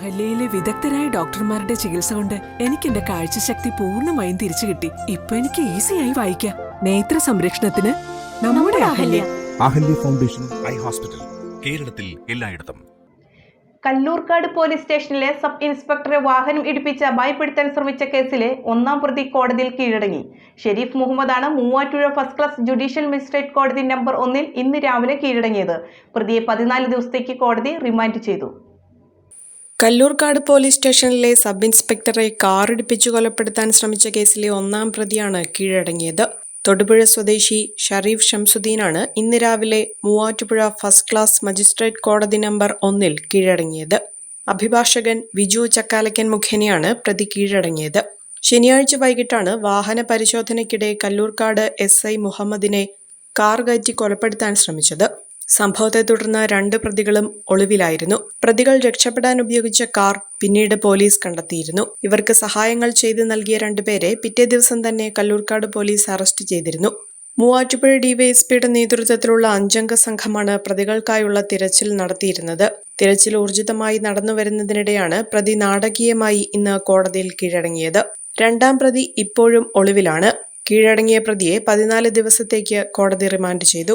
അഹല്യയിലെ വിദഗ്ധരായ ഡോക്ടർമാരുടെ ചികിത്സ കൊണ്ട് എനിക്ക് എന്റെ കാഴ്ചശക്തി പൂർണമായും തിരിച്ചു കിട്ടി. ഇപ്പൊ എനിക്ക് ഈസിയായി വായിക്കാം. നേത്ര സംരക്ഷണത്തിന് നമ്മുടെ Ahalya. Ahalya. Foundation eye hospital കേരളത്തിൽ എല്ലായിടത്തും. കല്ലൂർക്കാട് പോലീസ് സ്റ്റേഷനിലെ സബ് ഇൻസ്പെക്ടറെ വാഹനം ഇടിപ്പിച്ച ഭയപ്പെടുത്താൻ ശ്രമിച്ച കേസിലെ ഒന്നാം പ്രതി കോടതിയിൽ കീഴടങ്ങി. Sharif മുഹമ്മദാണ് Muvattupuzha first class judicial magistrate കോടതി നമ്പർ ഒന്നിൽ ഇന്ന് രാവിലെ കീഴടങ്ങിയത്. പ്രതിയെ പതിനാല് ദിവസത്തേക്ക് കോടതി റിമാൻഡ് ചെയ്തു. കല്ലൂർക്കാട് പോലീസ് സ്റ്റേഷനിലെ സബ് ഇൻസ്പെക്ടറെ കാറിടിപ്പിച്ചു കൊലപ്പെടുത്താൻ ശ്രമിച്ച കേസിലെ ഒന്നാം പ്രതിയാണ് കീഴടങ്ങിയത്. തൊടുപുഴ സ്വദേശി ഷറീഫ് ഷംസുദ്ദീനാണ് ഇന്ന് രാവിലെ മൂവാറ്റുപുഴ ഫസ്റ്റ് ക്ലാസ് മജിസ്ട്രേറ്റ് കോടതി നമ്പർ ഒന്നിൽ കീഴടങ്ങിയത്. അഭിഭാഷകൻ വിജു ചക്കാലക്കൻ മുഖേനയാണ് പ്രതി കീഴടങ്ങിയത്. ശനിയാഴ്ച വൈകിട്ടാണ് വാഹന പരിശോധനയ്ക്കിടെ കല്ലൂർക്കാട് എസ് ഐ മുഹമ്മദിനെ കാർ കയറ്റി കൊലപ്പെടുത്താൻ ശ്രമിച്ചത്. സംഭവത്തെ തുടർന്ന് രണ്ട് പ്രതികളും ഒളിവിലായിരുന്നു. പ്രതികൾ രക്ഷപ്പെടാൻ ഉപയോഗിച്ച കാർ പിന്നീട് പോലീസ് കണ്ടെത്തിയിരുന്നു. ഇവർക്ക് സഹായങ്ങൾ ചെയ്തു നൽകിയ രണ്ടുപേരെ പിറ്റേ ദിവസം തന്നെ കല്ലൂർക്കാട് പോലീസ് അറസ്റ്റ് ചെയ്തിരുന്നു. മൂവാറ്റുപുഴ ഡിവൈഎസ്പിയുടെ നേതൃത്വത്തിലുള്ള അഞ്ചംഗ സംഘമാണ് പ്രതികൾക്കായുള്ള തിരച്ചിൽ നടത്തിയിരുന്നത്. തിരച്ചിൽ ഊർജിതമായി നടന്നുവരുന്നതിനിടെയാണ് പ്രതി നാടകീയമായി ഇന്ന് കോടതിയിൽ കീഴടങ്ങിയത്. രണ്ടാം പ്രതി ഇപ്പോഴും ഒളിവിലാണ്. കീഴടങ്ങിയ പ്രതിയെ പതിനാല് ദിവസത്തേക്ക് കോടതി റിമാൻഡ് ചെയ്തു.